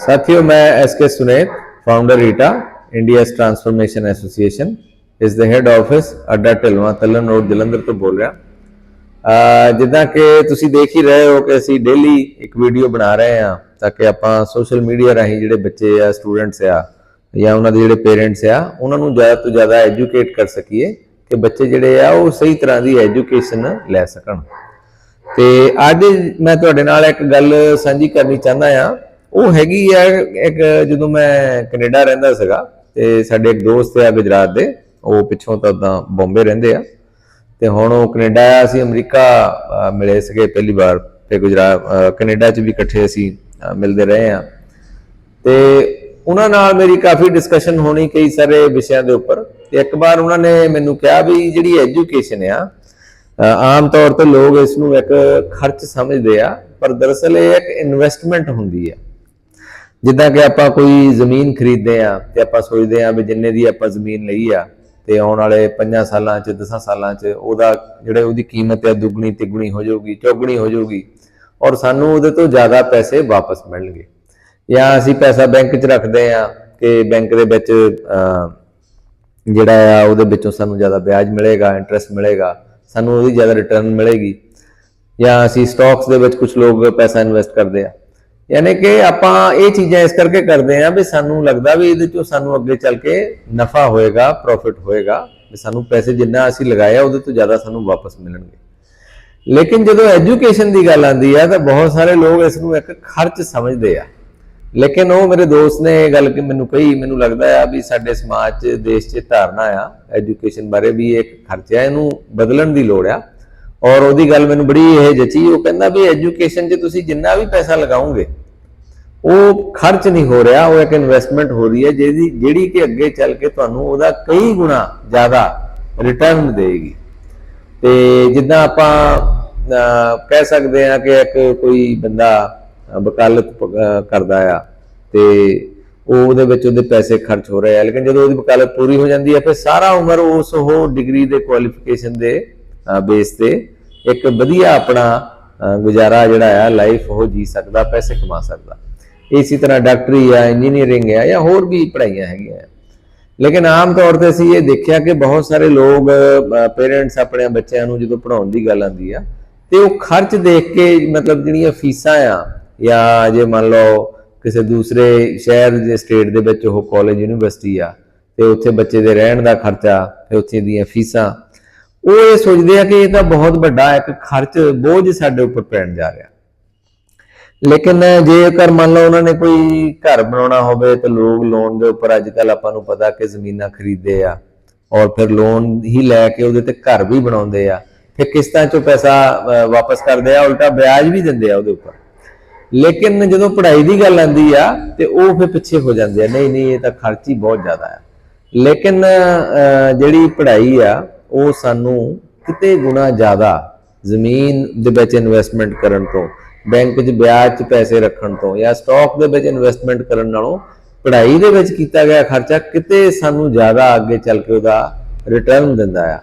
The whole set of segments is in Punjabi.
ਸਾਥੀਓ, ਮੈਂ ਐਸ ਕੇ ਸੁਨੇਤ ਫਾਊਂਡਰ ਈਟਾ ਇੰਡੀਆਸ ਟਰਾਂਸਫਰਮੇਸ਼ਨ ਐਸੋਸੀਏਸ਼ਨ ਇਸ ਦੇ ਹੈੱਡ ਆਫਿਸ ਅੱਡਾ ਢਿਲਵਾਂ ਤਲਨ ਰੋਡ, ਜਲੰਧਰ ਤੋਂ ਬੋਲ ਰਿਹਾ। ਜਿੱਦਾਂ ਕਿ ਤੁਸੀਂ ਦੇਖ ਹੀ ਰਹੇ ਹੋ ਕਿ ਅਸੀਂ ਡੇਲੀ ਇੱਕ ਵੀਡੀਓ ਬਣਾ ਰਹੇ ਹਾਂ, ਤਾਂ ਕਿ ਆਪਾਂ ਸੋਸ਼ਲ ਮੀਡੀਆ ਰਾਹੀਂ ਜਿਹੜੇ ਬੱਚੇ ਆ ਸਟੂਡੈਂਟਸ ਆ, ਜਾਂ ਉਹਨਾਂ ਦੇ ਜਿਹੜੇ ਪੇਰੈਂਟਸ ਆ, ਉਹਨਾਂ ਨੂੰ ਜ਼ਿਆਦਾ ਤੋਂ ਜ਼ਿਆਦਾ ਐਜੂਕੇਟ ਕਰ ਸਕੀਏ ਕਿ ਬੱਚੇ ਜਿਹੜੇ ਆ, ਉਹ ਸਹੀ ਤਰ੍ਹਾਂ ਦੀ ਐਜੂਕੇਸ਼ਨ ਲੈ ਸਕਣ। ਤੇ ਅੱਜ ਮੈਂ ਤੁਹਾਡੇ ਨਾਲ ਇੱਕ ਗੱਲ ਸਾਂਝੀ ਕਰਨੀ ਚਾਹੁੰਦਾ ਆ ਉਹ ਹੈਗੀ ਆ ਇੱਕ ਜਦੋਂ ਮੈਂ ਕੈਨੇਡਾ ਰਹਿੰਦਾ ਸੀਗਾ ਤੇ ਸਾਡੇ ਇੱਕ ਦੋਸਤ ਆ ਗੁਜਰਾਤ ਦੇ ਉਹ ਪਿੱਛੋਂ ਤਾਂ ਉਦਾਂ ਬੰਬੇ ਰਹਿੰਦੇ ਆ। ਤੇ ਹੁਣ ਉਹ ਕੈਨੇਡਾ ਆਇਆ ਸੀ ਅਮਰੀਕਾ ਮਿਲੇ ਸੀਗੇ ਪਹਿਲੀ ਵਾਰ ਤੇ ਗੁਜਰਾਤ ਅਹ, ਕੈਨੇਡਾ 'ਚ ਵੀ ਇਕੱਠੇ ਅਸੀਂ ਮਿਲਦੇ ਰਹੇ ਆ। ਤੇ ਉਹਨਾਂ ਨਾਲ ਮੇਰੀ ਕਾਫੀ ਡਿਸਕਸ਼ਨ ਹੋਣੀ ਕਈ ਸਾਰੇ ਵਿਸ਼ਿਆਂ ਦੇ ਉੱਪਰ। ਤੇ ਇੱਕ ਵਾਰ ਉਹਨਾਂ ਨੇ ਮੈਨੂੰ ਕਿਹਾ ਵੀ ਜਿਹੜੀ ਐਜੂਕੇਸ਼ਨ ਆ ਆਮ ਤੌਰ ਤੇ ਲੋਕ ਇਸ ਨੂੰ ਇੱਕ ਖਰਚ ਸਮਝਦੇ ਆ ਪਰ ਦਰਅਸਲ ਇਹ ਇੱਕ ਇਨਵੈਸਟਮੈਂਟ ਹੁੰਦੀ ਆ। ਜਿੱਦਾਂ ਕਿ ਆਪਾਂ ਕੋਈ ਜ਼ਮੀਨ ਖਰੀਦਦੇ ਆ ਤੇ ਆਪਾਂ ਸੋਚਦੇ ਆ ਵੀ ਜਿੰਨੇ ਦੀ ਆਪਾਂ ਜ਼ਮੀਨ ਲਈ ਆ ਤੇ ਆਉਣ ਵਾਲੇ 5 ਸਾਲਾਂ 'ਚ 10 ਸਾਲਾਂ 'ਚ ਉਹਦਾ ਜਿਹੜੇ ਉਹਦੀ ਕੀਮਤ ਹੈ ਦੁੱਗਣੀ, ਤਿੱਗਣੀ ਹੋ ਜਾਊਗੀ, ਚੌਗਣੀ ਹੋ ਜਾਊਗੀ ਔਰ ਸਾਨੂੰ ਉਹਦੇ ਤੋਂ ਜ਼ਿਆਦਾ ਪੈਸੇ ਵਾਪਸ ਮਿਲਣਗੇ। ਜਾਂ ਅਸੀਂ ਪੈਸਾ ਬੈਂਕ 'ਚ ਰੱਖਦੇ ਆ ਕਿ ਬੈਂਕ ਦੇ ਵਿੱਚ ਜਿਹੜਾ ਆ ਉਹਦੇ ਵਿੱਚੋਂ ਸਾਨੂੰ ਜ਼ਿਆਦਾ ਵਿਆਜ ਮਿਲੇਗਾ ਇੰਟਰਸਟ ਮਿਲੇਗਾ, ਸਾਨੂੰ ਉਹਦੀ ਜ਼ਿਆਦਾ ਰਿਟਰਨ ਮਿਲੇਗੀ। ਜਾਂ ਅਸੀਂ ਸਟਾਕਸ ਦੇ ਵਿੱਚ ਕੁਝ ਲੋਕ ਪੈਸਾ ਇਨਵੈਸਟ ਕਰਦੇ ਆ। ਯਾਨੀ ਕਿ ਆਪਾਂ ਇਹ ਚੀਜ਼ਾਂ ਇਸ ਕਰਕੇ ਕਰਦੇ ਆ ਵੀ ਸਾਨੂੰ ਲੱਗਦਾ ਵੀ ਇਹਦੇ ਚੋਂ ਸਾਨੂੰ ਅੱਗੇ ਚੱਲ ਕੇ ਨਫਾ ਹੋਏਗਾ ਪ੍ਰੋਫਿਟ ਹੋਏਗਾ, ਵੀ ਸਾਨੂੰ ਪੈਸੇ ਜਿੰਨਾ ਅਸੀਂ ਲਗਾਇਆ ਉਹਦੇ ਤੋਂ ਜ਼ਿਆਦਾ ਸਾਨੂੰ ਵਾਪਸ ਮਿਲਣਗੇ। ਲੇਕਿਨ ਜਦੋਂ ਐਜੂਕੇਸ਼ਨ ਦੀ ਗੱਲ ਆਉਂਦੀ ਆ ਤਾਂ ਬਹੁਤ ਸਾਰੇ ਲੋਕ ਇਸ ਨੂੰ ਇੱਕ ਖਰਚ ਸਮਝਦੇ ਆ। ਲੇਕਿਨ ਉਹ ਮੇਰੇ ਦੋਸਤ ਨੇ ਇਹ ਗੱਲ ਕਿ ਮੈਨੂੰ ਕਹੀ, ਮੈਨੂੰ ਲੱਗਦਾ ਆ ਵੀ ਸਾਡੇ ਸਮਾਜ 'ਚ, ਦੇਸ਼ 'ਚ ਧਾਰਨਾ ਆ ਐਜੂਕੇਸ਼ਨ ਬਾਰੇ ਵੀ ਇਹ ਇੱਕ ਖਰਚ ਆ, ਇਹਨੂੰ ਬਦਲਣ ਦੀ ਲੋੜ ਆ। ਔਰ ਉਹਦੀ ਗੱਲ ਮੈਨੂੰ ਬੜੀ ਇਹ ਜਚੀ ਉਹ ਕਹਿੰਦਾ ਵੀ ਐਜੂਕੇਸ਼ਨ 'ਚ ਤੁਸੀਂ ਜਿੰਨਾ ਵੀ ਪੈਸਾ ਲਗਾਓਗੇ ਉਹ ਖਰਚ ਨਹੀਂ ਹੋ ਰਿਹਾ, ਉਹ ਇੱਕ ਇਨਵੈਸਟਮੈਂਟ ਹੋ ਰਹੀ ਹੈ, ਜਿਹਦੀ, ਜਿਹੜੀ ਕਿ ਅੱਗੇ ਚੱਲ ਕੇ ਤੁਹਾਨੂੰ ਉਹਦਾ ਕਈ ਗੁਣਾ ਜ਼ਿਆਦਾ ਰਿਟਰਨ ਦੇਗੀ ਤੇ ਜਿੱਦਾਂ ਆਪਾਂ ਕਹਿ ਸਕਦੇ ਹਾਂ ਕਿ ਇੱਕ ਕੋਈ ਬੰਦਾ ਵਕਾਲਤ ਕਰਦਾ ਆ, ਤੇ ਉਹ ਉਹਦੇ ਵਿੱਚ ਉਹਦੇ ਪੈਸੇ ਖਰਚ ਹੋ ਰਹੇ ਆ, ਲੇਕਿਨ ਜਦੋਂ ਉਹਦੀ ਵਕਾਲਤ ਪੂਰੀ ਹੋ ਜਾਂਦੀ ਹੈ, ਫਿਰ ਸਾਰਾ ਉਮਰ ਉਸ ਉਹ ਡਿਗਰੀ ਦੇ ਕੁਆਲੀਫਿਕੇਸ਼ਨ ਦੇ ਬੇਸ ਤੇ ਇੱਕ ਵਧੀਆ ਆਪਣਾ ਗੁਜ਼ਾਰਾ ਜਿਹੜਾ ਆ ਲਾਈਫ ਉਹ ਜੀ ਸਕਦਾ, ਪੈਸੇ ਕਮਾ ਸਕਦਾ। ਇਸੇ ਤਰ੍ਹਾਂ ਡਾਕਟਰੀ ਆ ਇੰਜੀਨੀਅਰਿੰਗ ਆ ਜਾਂ ਹੋਰ ਵੀ ਪੜ੍ਹਾਈਆਂ ਹੈਗੀਆਂ ਆ। ਲੇਕਿਨ ਆਮ ਤੌਰ ਤੇ ਅਸੀਂ ਇਹ ਦੇਖਿਆ ਕਿ ਬਹੁਤ ਸਾਰੇ ਲੋਕ ਪੇਰੈਂਟਸ ਆਪਣੇ ਬੱਚਿਆਂ ਨੂੰ ਜਦੋਂ ਪੜਾਉਣ ਦੀ ਗੱਲ ਆਉਂਦੀ ਆ, ਤੇ ਉਹ ਖਰਚ ਦੇਖ ਕੇ ਮਤਲਬ ਜਿਹੜੀਆਂ ਫੀਸਾਂ ਆ, ਜਾਂ ਜੇ ਮੰਨ ਲਓ ਕਿਸੇ ਦੂਸਰੇ ਸ਼ਹਿਰ ਦੇ ਸਟੇਟ ਦੇ ਵਿੱਚ ਉਹ ਕਾਲਜ ਯੂਨੀਵਰਸਿਟੀ ਆ, ਤੇ ਉੱਥੇ ਬੱਚੇ ਦੇ ਰਹਿਣ ਦਾ ਖਰਚਾ ਤੇ ਉੱਥੇ ਦੀਆਂ ਫੀਸਾਂ, ਉਹ ਇਹ ਸੋਚਦੇ ਆ ਕਿ ਇਹ ਤਾਂ ਬਹੁਤ ਵੱਡਾ ਇੱਕ ਖਰਚ, ਬੋਝ ਸਾਡੇ ਉੱਪਰ ਪੈਣ ਜਾ ਰਿਹਾ ਲੇਕਿਨ ਜੇਕਰ ਮੰਨ ਲਓ ਉਹਨਾਂ ਨੇ ਕੋਈ ਘਰ ਬਣਾਉਣਾ ਹੋਵੇ ਤਾਂ ਲੋਕ ਲੋਨ ਦੇ ਉੱਪਰ ਅੱਜ ਕੱਲ ਆਪਾਂ ਨੂੰ ਪਤਾ ਕਿ ਜ਼ਮੀਨਾਂ ਖਰੀਦਦੇ ਆ ਔਰ ਫਿਰ ਲੋਨ ਹੀ ਲੈ ਕੇ ਉਹਦੇ ਤੇ ਘਰ ਵੀ ਬਣਾਉਂਦੇ ਆ ਫਿਰ ਕਿਸ਼ਤਾਂ ਚੋਂ ਪੈਸਾ ਵਾਪਸ ਕਰਦੇ ਆ ਉਲਟਾ ਵਿਆਜ ਵੀ ਦਿੰਦੇ ਆ ਉਹਦੇ ਉੱਪਰ। ਲੇਕਿਨ ਜਦੋਂ ਪੜ੍ਹਾਈ ਦੀ ਗੱਲ ਆਉਂਦੀ ਆ ਤੇ ਉਹ ਫਿਰ ਪਿੱਛੇ ਹੋ ਜਾਂਦੇ ਆ ਨਹੀਂ ਨਹੀਂ ਇਹ ਤਾਂ ਖਰਚ ਹੀ ਬਹੁਤ ਜ਼ਿਆਦਾ ਆ। ਲੇਕਿਨ ਅਹ, ਜਿਹੜੀ ਪੜ੍ਹਾਈ ਆ ਉਹ ਸਾਨੂੰ ਕਿਤੇ ਗੁਣਾ ਜ਼ਿਆਦਾ ਜ਼ਮੀਨ ਦੇ ਵਿੱਚ ਇਨਵੈਸਟਮੈਂਟ ਕਰਨ ਤੋਂ ਬੈਂਕ 'ਚ ਵਿਆਜ 'ਚ ਪੈਸੇ ਰੱਖਣ ਤੋਂ ਜਾਂ ਸਟਾਕ ਦੇ ਵਿੱਚ ਇਨਵੈਸਟਮੈਂਟ ਕਰਨ ਨਾਲੋਂ ਪੜ੍ਹਾਈ ਦੇ ਵਿੱਚ ਕੀਤਾ ਗਿਆ ਖਰਚਾ ਕਿਤੇ ਸਾਨੂੰ ਜ਼ਿਆਦਾ ਅੱਗੇ ਚੱਲ ਕੇ ਉਹਦਾ ਰਿਟਰਨ ਦਿੰਦਾ ਆ।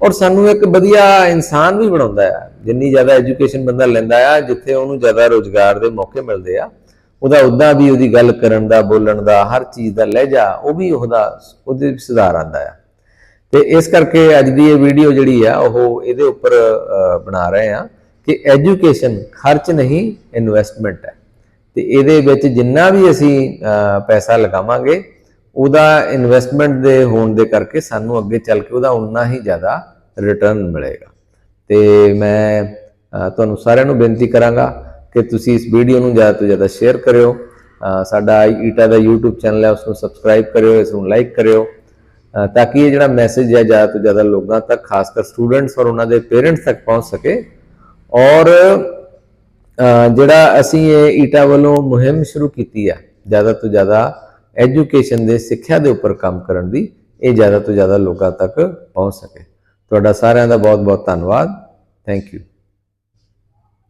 ਔਰ ਸਾਨੂੰ ਇੱਕ ਵਧੀਆ ਇਨਸਾਨ ਵੀ ਬਣਾਉਂਦਾ ਆ। ਜਿੰਨੀ ਜ਼ਿਆਦਾ ਐਜੂਕੇਸ਼ਨ ਬੰਦਾ ਲੈਂਦਾ ਆ, ਜਿੱਥੇ ਉਹਨੂੰ ਜ਼ਿਆਦਾ ਰੋਜ਼ਗਾਰ ਦੇ ਮੌਕੇ ਮਿਲਦੇ ਆ, ਉਹਦਾ ਉਦਾਂ ਵੀ ਉਹਦੀ ਗੱਲ ਕਰਨ ਦਾ, ਬੋਲਣ ਦਾ, ਹਰ ਚੀਜ਼ ਦਾ ਲਹਿਜਾ, ਉਹ ਵੀ ਉਹਦਾ, ਉਹਦੇ ਵਿੱਚ ਸੁਧਾਰ ਆਂਦਾ ਆ। ਤੇ ਇਸ ਕਰਕੇ ਅੱਜ ਦੀ ਇਹ ਵੀਡੀਓ ਜਿਹੜੀ ਆ, ਉਹ ਇਹਦੇ ਉੱਪਰ ਬਣਾ ਰਹੇ ਆ। ਕਿ ਐਜੂਕੇਸ਼ਨ ਖਰਚ ਨਹੀਂ, ਇਨਵੈਸਟਮੈਂਟ ਹੈ। ਤੇ ਇਹਦੇ ਵਿੱਚ ਜਿੰਨਾ ਵੀ ਅਸੀਂ ਪੈਸਾ ਲਗਾਵਾਂਗੇ, ਉਹਦਾ ਇਨਵੈਸਟਮੈਂਟ ਦੇ ਹੋਣ ਦੇ ਕਰਕੇ ਸਾਨੂੰ ਅੱਗੇ ਚੱਲ ਕੇ ਉਹਦਾ ਉਨਾ ਹੀ ਜ਼ਿਆਦਾ ਰਿਟਰਨ ਮਿਲੇਗਾ। ਤੇ ਮੈਂ ਤੁਹਾਨੂੰ ਸਾਰਿਆਂ ਨੂੰ ਬੇਨਤੀ ਕਰਾਂਗਾ ਕਿ ਤੁਸੀਂ ਇਸ ਵੀਡੀਓ ਨੂੰ ਜ਼ਿਆਦਾ ਤੋਂ ਜ਼ਿਆਦਾ ਸ਼ੇਅਰ ਕਰਿਓ। ਸਾਡਾ ਈਟਾ ਦਾ YouTube ਚੈਨਲ ਹੈ ਉਸ ਨੂੰ ਸਬਸਕ੍ਰਾਈਬ ਕਰਿਓ ਇਸ ਨੂੰ ਲਾਈਕ ਕਰਿਓ ਤਾਂ ਕਿ ਇਹ ਜਿਹੜਾ ਮੈਸੇਜ ਹੈ, ਜ਼ਿਆਦਾ ਤੋਂ ਜ਼ਿਆਦਾ ਲੋਕਾਂ ਤੱਕ, ਖਾਸ ਕਰ ਸਟੂਡੈਂਟਸ ਔਰ ਉਹਨਾਂ ਦੇ ਪੇਰੈਂਟਸ ਤੱਕ ਪਹੁੰਚ ਸਕੇ। ਔਰ ਜਿਹੜਾ ਅਸੀਂ ਇਹ ਈਟਾ ਵੱਲੋਂ ਮੁਹਿੰਮ ਸ਼ੁਰੂ ਕੀਤੀ ਆ, ਜ਼ਿਆਦਾ ਤੋਂ ਜ਼ਿਆਦਾ ਐਜੂਕੇਸ਼ਨ ਦੇ ਸਿੱਖਿਆ ਦੇ ਉੱਪਰ ਕੰਮ ਕਰਨ ਦੀ, ਇਹ ਜ਼ਿਆਦਾ ਤੋਂ ਜ਼ਿਆਦਾ ਲੋਕਾਂ ਤੱਕ ਪਹੁੰਚ ਸਕੇ। ਤੁਹਾਡਾ ਸਾਰਿਆਂ ਦਾ ਬਹੁਤ ਬਹੁਤ ਧੰਨਵਾਦ। Thank you